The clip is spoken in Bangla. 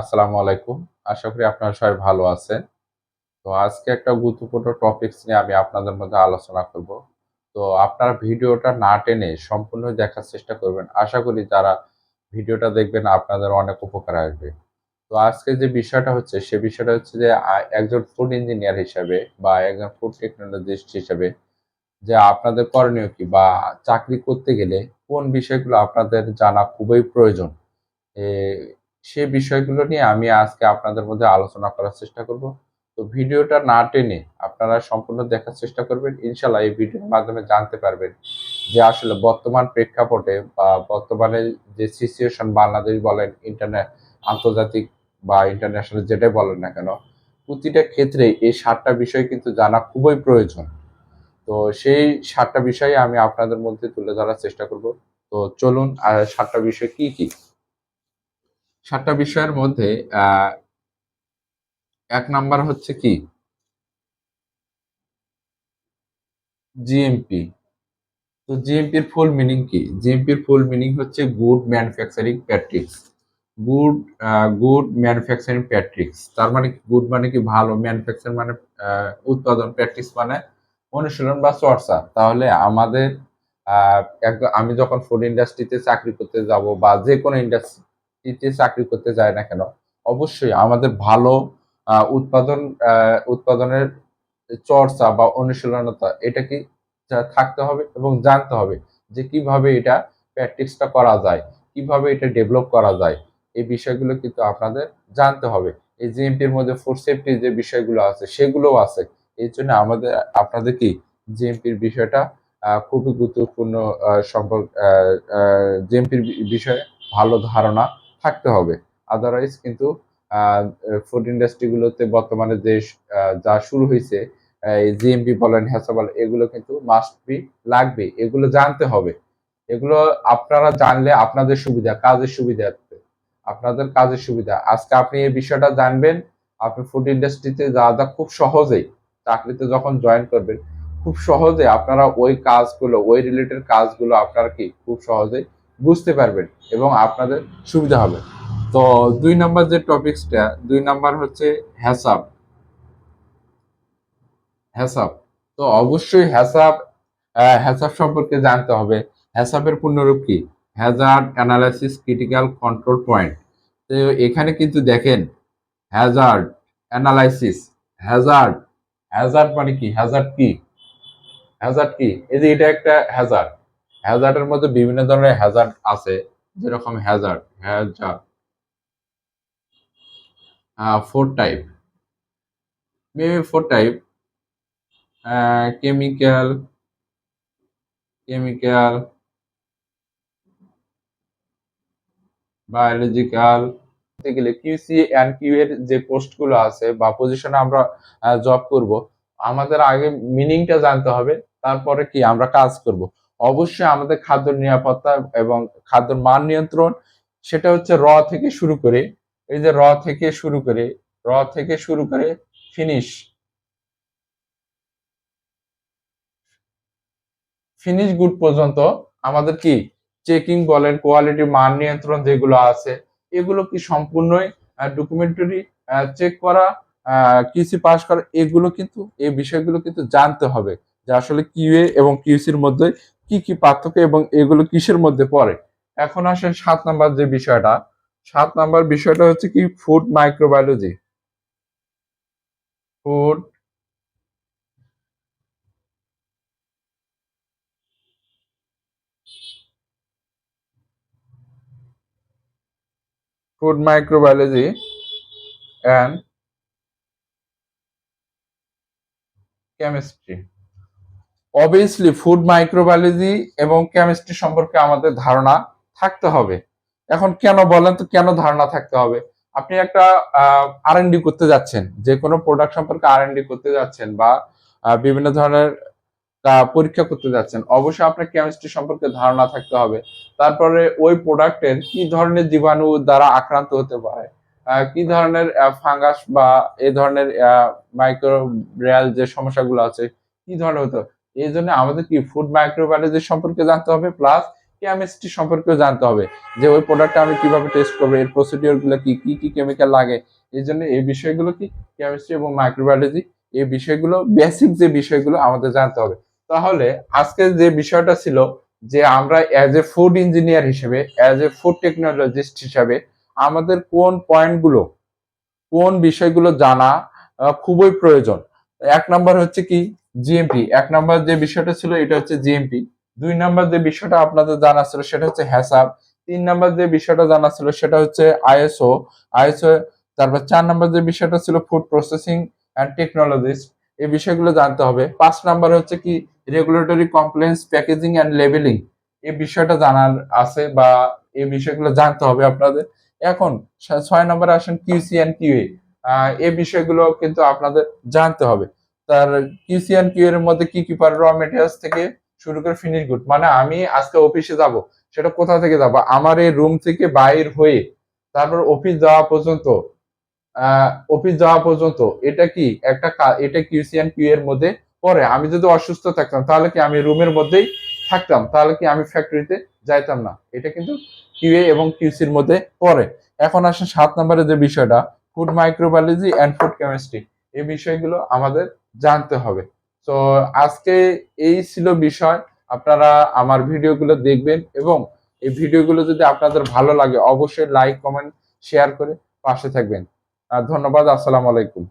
আসসালামু আলাইকুম। আশা করি আপনারা সবাই ভালো আছেন। তো আজকে একটা গুরুত্বপূর্ণ টপিকস নিয়ে আমি আপনাদের মধ্যে আলোচনা করব। তো আপনারা ভিডিওটা না টেনে সম্পূর্ণ দেখার চেষ্টা করবেন। আশা করি যারা ভিডিওটা দেখবেন আপনাদের অনেক উপকার আসবে। তো আজকে যে বিষয়টা হচ্ছে, সে বিষয়টা হচ্ছে যে একজন ফুড ইঞ্জিনিয়ার হিসাবে বা একজন ফুড টেকনোলজিস্ট হিসাবে যে আপনাদের করণীয় কি বা চাকরি করতে গেলে কোন বিষয়গুলো আপনাদের জানা খুবই প্রয়োজন। এ, সে বিষয়গুলো নিয়ে আমি আজকে আপনাদের মধ্যে আলোচনা করার চেষ্টা করব। তো ভিডিওটা না টেনে আপনারা সম্পূর্ণ দেখার চেষ্টা করবেন। ইনশাল্লাহ এই ভিডিওর মাধ্যমে জানতে পারবেন যে আসলে বর্তমান প্রেক্ষাপটে বা বর্তমানে যে সিচুয়েশন বাংলাদেশ বলেন ইন্টারনে আন্তর্জাতিক বা ইন্টারন্যাশনাল যেটাই বলেন না কেন প্রতিটা ক্ষেত্রে এই সাতটা বিষয় কিন্তু জানা খুবই প্রয়োজন। তো সেই সাতটা বিষয় আমি আপনাদের মধ্যে তুলে ধরার চেষ্টা করব। তো চলুন আর সাতটা বিষয় কি কি? সাতটা বিষয়ের মধ্যে এক নাম্বার হচ্ছে কি? জিএমপি তো জিএমপির ফুল মিনিং কি? জিএমপির ফুল মিনিং হচ্ছে good manufacturing practice good good manufacturing practice তার মানে গুড মানে কি? ভালো ম্যানুফ্যাকচার মানে উৎপাদন প্র্যাকটিস মানে অনুশীলন বা চর্চা। তাহলে আমাদের আমি যখন ফুড ইন্ডাস্ট্রিতে চাকরি করতে যাব বা যে কোনো ইন্ডাস্ট্রিতে চাকরি করতে যায় না কেন? অবশ্যই আমাদের ভালো উৎপাদন উৎপাদনের চর্চা বা অনুশীলনতা এটা কি থাকতে হবে এবং জানতে হবে যে কীভাবে এটা প্র্যাকটিসটা করা যায়, কীভাবে এটা ডেভেলপ করা যায়। এই বিষয়গুলো কিন্তু আপনাদের জানতে হবে। এই জিএমপির মধ্যে ফুড সেফটির যে বিষয়গুলো আছে সেগুলোও আছে। এই জন্য আমাদের আপনাদের কি জিএমপির বিষয়টা খুবই গুরুত্বপূর্ণ সম্পর্ক জিএমপির বিষয়ে ভালো ধারণা থাকতে হবে। আদারওয়াইজ কিন্তু ফুড ইন্ডাস্ট্রিগুলোতে বর্তমানে যে যা শুরু হয়েছে জিএমপি বলেন হ্যাসা বলেন, এগুলো কিন্তু মাস্ট বি লাগবে। এগুলো জানতে হবে। এগুলো আপনারা জানলে আপনাদের সুবিধা, কাজের সুবিধার্থে আপনাদের কাজের সুবিধা। আজকে আপনি এই বিষয়টা জানবেন, আপনি ফুড ইন্ডাস্ট্রিতে যা যা খুব সহজেই চাকরিতে যখন জয়েন করবেন, খুব সহজে আপনারা ওই কাজগুলো, ওই রিলেটেড কাজগুলো আপনারা কি খুব সহজেই বুঝতে পারবেন এবং আপনাদের সুবিধা হবে। তো দুই নাম্বার যে টপিকসটা দুই নাম্বার হচ্ছে হ্যাসাব হ্যাসাব তো অবশ্যই হ্যাসাব আহ, হ্যাসাব সম্পর্কে জানতে হবে। হ্যাসাবের পূর্ণরূপ কি? Hazard analysis critical control point তো এখানে কিন্তু দেখেন হ্যাজার্ড অ্যানালাইসিস হ্যাজার্ড হ্যাজার্ড মানে কি? হ্যাজার্ড কি? হ্যাজার্ড কি? এই যে এটা একটা হ্যাজার্ড হ্যাজার্ডের মধ্যে বিভিন্ন ধরনের হ্যাজার্ড আছে, যেরকম hazard hazard four type maybe four type chemical chemical biological গেলে কিউসি অ্যান্ড কিউ এর যে পোস্টগুলো আছে বা পজিশনে আমরা জব করব, আমাদের আগে মিনিংটা জানতে হবে, তারপরে কি আমরা কাজ করব। অবশ্যই আমাদের খাদ্য নিরাপত্তা এবং খাদ্য মান নিয়ন্ত্রণ, সেটা হচ্ছে র থেকে শুরু করে, এই যে র থেকে শুরু করে, র থেকে শুরু করে ফিনিশ ফিনিশ গুড পর্যন্ত আমাদের কি? চেকিং বলেন কোয়ালিটি মান নিয়ন্ত্রণ যেগুলো আছে, এগুলো কি সম্পূর্ণই ডকুমেন্টারি চেক করা কিউসি পাস করা, এগুলো কিন্তু, এই বিষয়গুলো কিন্তু জানতে হবে যে আসলে কিউএ এবং কিউসির মধ্যে কি কি পার্থক্য এবং এগুলো কিসের মধ্যে পড়ে? এখন আসেন সাত নাম্বার যে বিষয়টা। সাত নাম্বার বিষয়টা হচ্ছে কি? Food microbiology food food microbiology and chemistry obviously food microbiology এবং কেমিস্ট্রি সম্পর্কে আমাদের ধারণা থাকতে হবে। এখন কেন বলেন তো কেন ধারণা থাকতে হবে? আপনি একটা আর করতে যাচ্ছেন, যে কোনো প্রোডাক্ট সম্পর্কে আর করতে যাচ্ছেন বা বিভিন্ন ধরনের পরীক্ষা করতে যাচ্ছেন, অবশ্যই আপনার কেমিস্ট্রি সম্পর্কে ধারণা থাকতে হবে। তারপরে ওই প্রোডাক্টের কি ধরনের জীবাণু দ্বারা আক্রান্ত হতে পারে? কি ধরনের ফাঙ্গাস বা এই ধরনের মাইক্রোব্রিয়াল যে সমস্যাগুলো আছে, কি ধরনের হতে? এই জন্য আমাদের কি ফুড মাইক্রোবায়োলজি সম্পর্কে জানতে হবে প্লাস কেমিস্ট্রি সম্পর্কেও জানতে হবে যে ওই প্রোডাক্টটা আমি কীভাবে টেস্ট করব, এর প্রসিডিওরগুলো কি কি কি কেমিক্যাল লাগে। এই জন্য এই বিষয়গুলো কি কেমিস্ট্রি এবং মাইক্রোবায়োলজি এই বিষয়গুলো বেসিক যে বিষয়গুলো আমাদের জানতে হবে। তাহলে আজকে যে বিষয়টা ছিল যে আমরা অ্যাজ এ ফুড ইঞ্জিনিয়ার হিসেবে অ্যাজ এ ফুড টেকনোলজিস্ট হিসাবে আমাদের কোন পয়েন্টগুলো কোন বিষয়গুলো জানা খুবই প্রয়োজন। এক নাম্বার হচ্ছে কি জিএমপি এক নম্বর যে বিষয়টা ছিল, এটা হচ্ছে জিএমপি দুই নাম্বার যে বিষয়টা আপনাদের জানা ছিল, সেটা হচ্ছে হ্যাসাব তিন নম্বর যে বিষয়টা জানা ছিল, সেটা হচ্ছে আইএসও আইএসও তারপর চার নাম্বার যে বিষয়টা ছিল ফুড প্রসেসিং অ্যান্ড টেকনোলজিস্ট এই বিষয়গুলো জানতে হবে। পাঁচ নাম্বার হচ্ছে কি regulatory compliance packaging and labelling এই বিষয়টা জানার আছে বা এই বিষয়গুলো জানতে হবে আপনাদের। এখন ছয় নম্বরে আসেন কিউসি অ্যান্ড কিউএ এই বিষয়গুলো কিন্তু আপনাদের জানতে হবে। তার কিউসি অ্যান্ড কিউ এর মধ্যে কি কি পারে র মেটেরিয়ালস থেকে শুরু করে ফিনিশ গুড মানে আমি আজকে অফিসে যাব, সেটা কোথা থেকে যাব? আমার এই রুম থেকে বাইর হয়ে তারপর অফিস যাওয়া পর্যন্ত অফিস যাওয়া পর্যন্ত এটা কি একটা এটা কিউসি অ্যান্ড কিউ এর মধ্যে পড়ে। আমি যদি অসুস্থ থাকতাম, তাহলে কি আমি রুমের মধ্যেই থাকতাম? তাহলে কি আমি ফ্যাক্টরিতে যাইতাম না? এটা কিন্তু কিউএ এবং কিউসির মধ্যে পড়ে। এখন আসে সাত নম্বরের যে বিষয়টা food microbiology and food chemistry এই বিষয়গুলো আমাদের জানতে হবে। তো আজকে এই ছিল বিষয়। আপনারা আমার ভিডিওগুলো দেখবেন এবং এই ভিডিওগুলো যদি আপনাদের ভালো লাগে, অবশ্যই লাইক কমেন্ট শেয়ার করে পাশে থাকবেন। ধন্যবাদ, আসসালামু আলাইকুম।